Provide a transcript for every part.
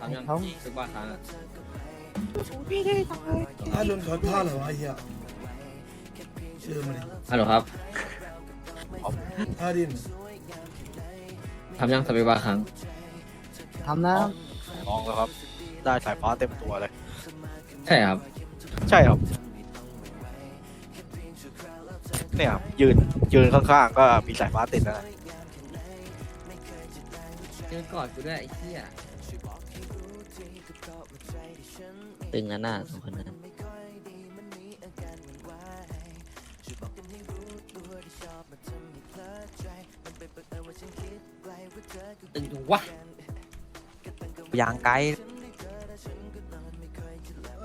ฮัลโหลรอคุณสองคนซื้อเดี๋ยววะนะทำยังเขาซื้อบ้านค้างอะพี่ได้ตายถ้าโดนช็อตท่าเหรอวะไอ้เหี้ยชื่อมันดิฮัลโหลครับท่าดินทำยังสเปซบ้านค้างทำนะลองแล้วครับ ได้สายฟ้าเต็มตัวเลย ใช่ครับ ใช่ครับ เนี่ยครับยืนยืนข้างๆ ก็มีสายฟ้าติดแล้วนะเดินกอดกูด้วยไอ้เหี้ย ตึงนะหน้าสองคนนั้นตึงจังวะยางไกลอ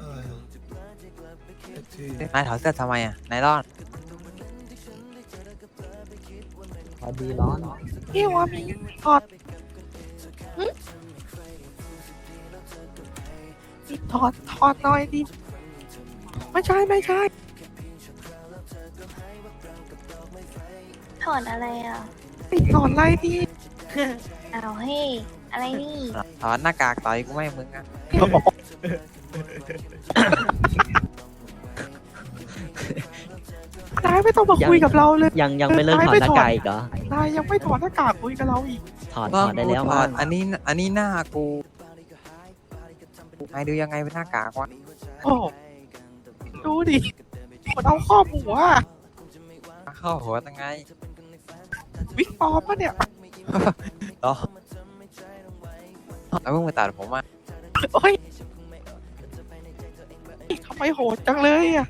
ะไรอะเอฟทีนายถอดเสื้อทำไมอะนายรอดพอดีร้อนพี่ว่ามีถอด ถอดถอดหน่อยดิไม่ใช่ไม่ใช่ ถอดอะไรอะถอดอะไรดิเอาเฮ้ยอะไรนี่ ถอดหน้ากากต่อยกูไม่มึงอะนายไม่ต้องมาคุยกับเราเลยยังยังไม่เลิกถอดหน้ากากอีกเหรอนายยังไม่ถอดหน้ากากคุยกับเราอีก ถอดถก็อดได้กูแล้วถอว่าดอันนี้อันนี้หน้ากู นายดูยังไงเป็นหน้ากากวะโอ้ดูดิเหมือนเอาข้อมูอะเข้าหัวตั้งไง วิกปลอมปะเนี่ยเหรอแล้วมึงไปตัดผมอะโอ้ยทำไมโหดจังเลยอะ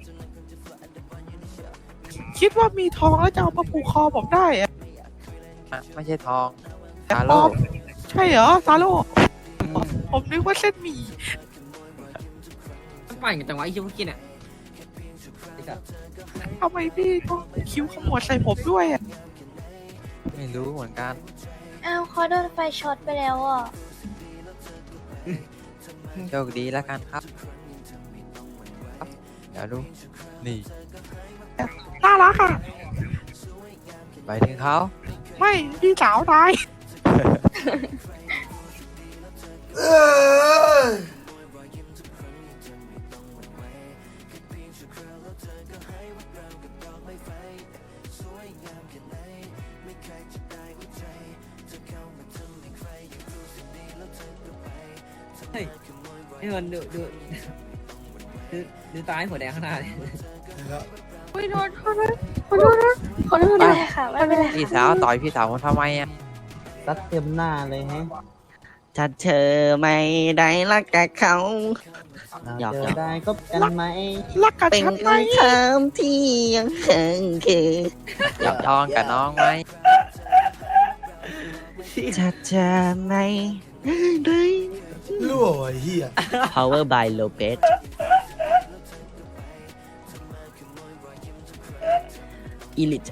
คิดว่ามีทองแล้วจะเอามาผูกคอผมได้อะไม่ใช่ทองแต่ฮาปลโลอมใช่เหรอซาโลผมนึกว่าเส้นหมี่ มันปั่นกันจังวะไอ้เหี้ยเมื่อกี้เนี่ยไอ้สัสทำไมพี่ต้องคิ้วขมวดใส่ผมด้วยอะไม่รู้เหมือนกันอ้าวเขาโดนไฟช็อตไปแล้วอะ โชคดีแล้วกันครับเดี๋ยวดูนี่น่ารักอะ ไปถึงเขาไม่พี่สาวนาย เอ้ย เฮ้ยไอ้มันดูดูดูดูตาให้หัวแดงข้างหน้าดิเห็นแล้วโอ้ยโทษโทษนะขอโทษนะขอโทษด้วยค่ะไม่เป็นไรพี่สาวต่อยพี่สาวผมทำไมอะซัดเต็มหน้าเลยฮะถ้าเธอไม่ได้รักกับเขาอยากจะได้ก็กันไหมรักกันเป็นชัดไหมคำถามที่ยังเคิงคืออยากทองกับน้องไหมถ้าเธอไม่ได้ รั่วว่ะไอ้เหี้ย power by Lopez อีลิต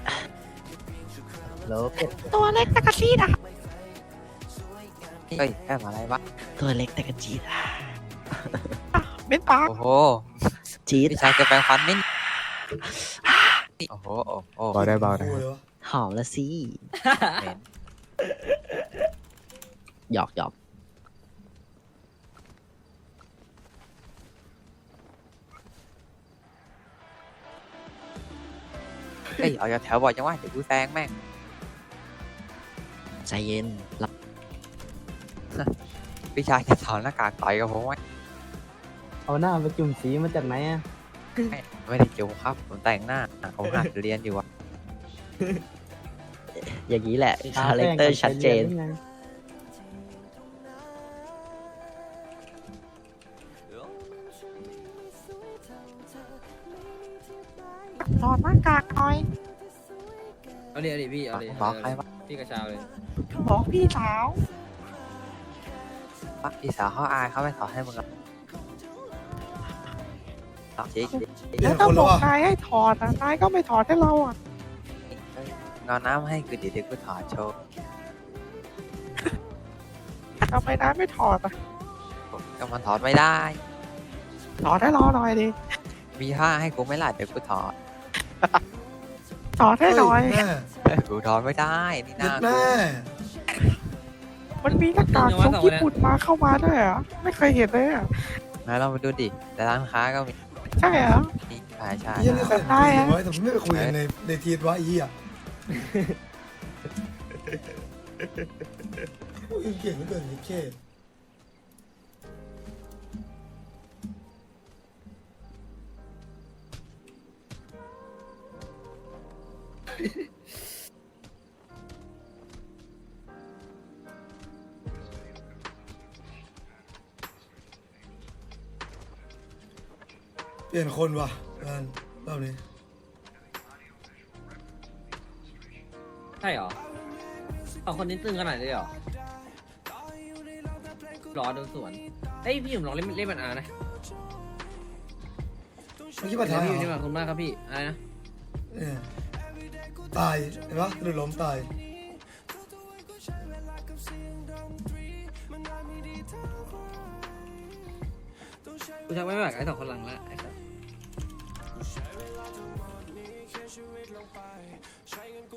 โลเปตัวเล็กตะกะซีดอะ เฮ้ยแค่อะไรวะ ตัวเล็กแต่กระจีดอะเป็นปากโอ้โหจีดพี่ชายจะแปลงฟันไหมโอ้โห โอ้โหเบาได้เบาได้เลยวะหอมละสิ เหม็นหยอกหยอก เฮ้ยเอาจากแถวบอกจังว่าเดี๋ยวกูแซงแม่งใจเย็นรับพี่ชายจะถอดหน้ากากต่อยกับผมไหมเอาหน้าไปจุ่มสีมาจากไหนอะไม่ไม่ได้จูงครับ ผมแต่งหน้าผมหัดเรียนอยู่อะอย่างนี้แหละทาคาแรแป้คงเตอร์ชัดเจนไปรียหรือ ถอดหน้ากากหน่อยเอาดิเอาดิพี่เอาดิบอกใครวะ พี่กระชาวเลยบอกพี่สาวพี่สาวเขาอายเขาไม่ถอดให้มึงหรอกถอดจริงเปลี่แล้ยนวถ้าคนบแล้วอกว่ะนายให้ถอดอะนายก็ไม่ถอดให้เราอะเงาน้ำให้กูเดี๋ยวเดี๋ยวกูถอดโชว์ทำไมนายไม่ถอดอะก็มันถอดไม่ได้ ถอดให้เราหน่อยดิมีผ้าให้กูไหม่ล่ะเดี๋ยวกูถอด ถอดให้หน่อย เฮ้ยแม่กูถอดไม่ได้ นี่เด็ดนะแม่ มันมีหน้ากากทรงญี่ปุ่นมาเข้ามาด้วยเหรอะไม่เคยเห็นเลยอะนายลองไปดูดิ แต่ร้านค้าก็มีใช่เหรอใช่ใช่ไอ้เหี้ยนี่ใครได้คุยอะ ไว้แต่ไม่ไปคุยกันในในทีดว่าไอ้เหี้ยพูดเก่งเหลือเกินไอ้เค เปลี่ยนคนว่ะงานรอบนี้ใช่เหรอเอาคนนี้ตึงขนาดนี้เลยเหรอรอโดนสวนเฮ้ยพี่ผมลองเล่นเล่นมันอานะเมื่อกี้มาท้ายพี่เหรนี่อมาคุณมากครับพี่อะไรนะเนี่ยตายเห็นปะหรือล้มตาย กูชักไม่ไหวกับไอ้สองคนหลังละไอ้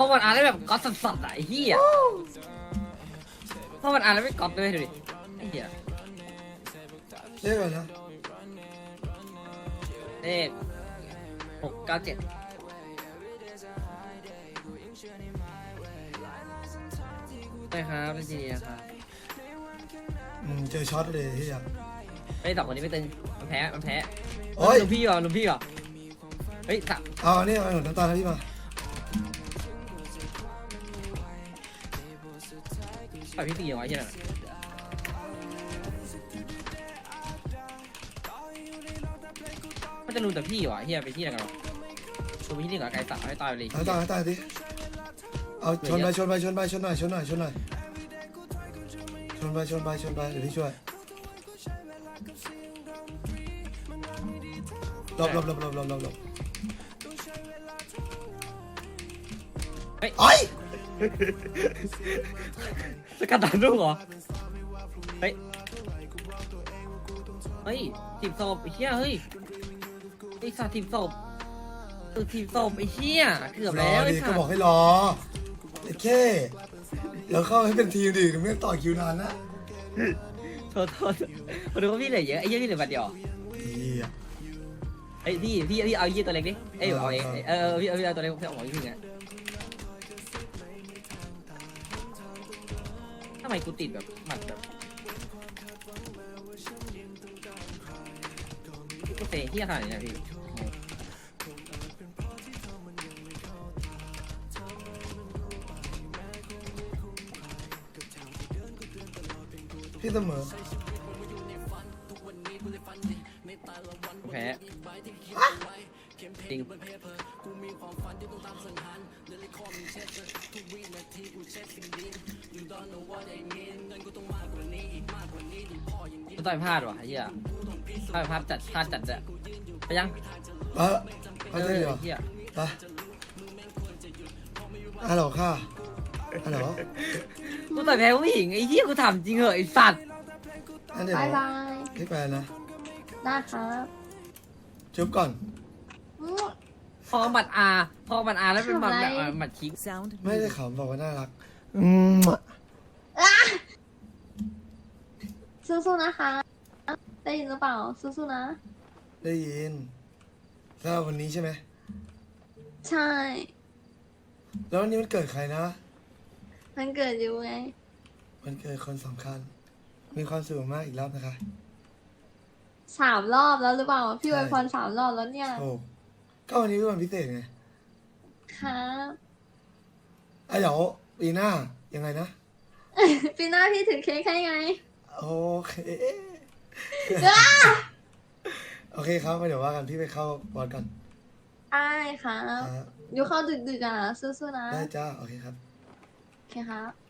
ราะมันอ่านได้แบบก๊อตสัสๆอะไอ้เหี้ยเพราะมันอ่านแล้วไม่ก๊อตด้วยดูดิไอ้เหี้ยเรียกก่อนนะเลขหกเก้าเจ็ดใช่ครับเป็นจีเนียครับอืมเจอช็อตเลยเฮียไอ้ยสองคนนี้ไม่ตึงมันแพ้มันแพ้โอ้ยลุมพี่เหรอลุมพี่เหรอเฮ้ยสับเอาอันนี่เอาหนุนน้ำตาลให้พี่มา ล่อยพี่ตีเอาไว้ที่ไหนนมันจะลุมแต่พี่เหรอเฮียไปที่ไหนกันวะลุมไปที่นี่ก่อนไกลสับให้ตายไปเลยน้ำตาลน้ำตาลดิเอาชนไปชนไปชนไปชนหน่อยชนหน่อยชนหน่อยชนไปชนไปชนไปเดี๋ยวพี่ช่วยหลบหลบหลบหลบหลบหลบหลบเฮ้ย ไอ้ย สกัดดันด้วยเหรอ เฮ้ย เฮ้ยทีมศพไอ้เหี้ยเฮ้ยไอ้สัตว์ทีมศพคือทีมศพไอ้เหี้ยเกือบรแล้อวไอ้ดิสัก็ตบอกว์ให้รอไอ้แค่แล้วเข้าให้เป็นทีมดิไม่ต้องต่อคิวนานนะโทษโทษคนดูว่าพี่เหลือเยอะไอ้เหี้ยพี่เหลือบัตรเดียวเฮียไอ้ยพี่พี่พี่เอาไอ้เหี้ยตัวเล็กดิเอ้ยเอาเองเออเออพี่เอาพี่เอาตัวเล็กพี่เอาของพี่เนี่ย ไมกูติดแบบหมัดแบบกูเตะเหี้ยขนาดนี้นะพี่พี่เสมอแพ้จริง กูต่อยพลาดว่ะไอ้เหี้ยพลาดพลาดจัดพลาดจัดอะไปยังเออเอเอาอเถอะเดี๋ยวไอ้เหี้ยไปฮัลโหลค่ะฮัลโหลกูต่อยแพ้ผู้หญิงไอ้เหี้ยกูถามจริงเหอะไอ้สัตว์อันเดี๋ยวบายบายคลิกไปนะได้ครับจุ๊บก่อนอื้อพอหมัดอาพอหมัดอาแล้วเป็นหมัดแบบทำไรอ่าหมัดคิก ไม่ได้ขำบอกว่าน่ารัก อืม สู้ๆนะคะ ได้ยินหรือเปล่า สู้ๆนะ ได้ยิน แล้ววันนี้ใช่ไหม ใช่ แล้ววันนี้มันเกิดใครนะ มันเกิดอยู่ไง มันเกิดคนสำคัญ มีความสุขมากอีกรอบนะคะ สามรอบแล้วหรือเปล่า พี่ใช่ ไวยพรสามรอบแล้วเนี่ย โอ้ก็วันนี้เป็นวันพิเศษไงครับ อะเดี๋ยวปีหน้ายังไงนะ ปีหน้าพี่ถือเค้กให้ไง โอเค โอเคครับเดี๋ยวว่ากันพี่ไปเข้าบอลกันได้ครับอ่าอยู่เข้าดึกๆอะสู้ๆนะได้จ้า โอเคครับ โอเคครับ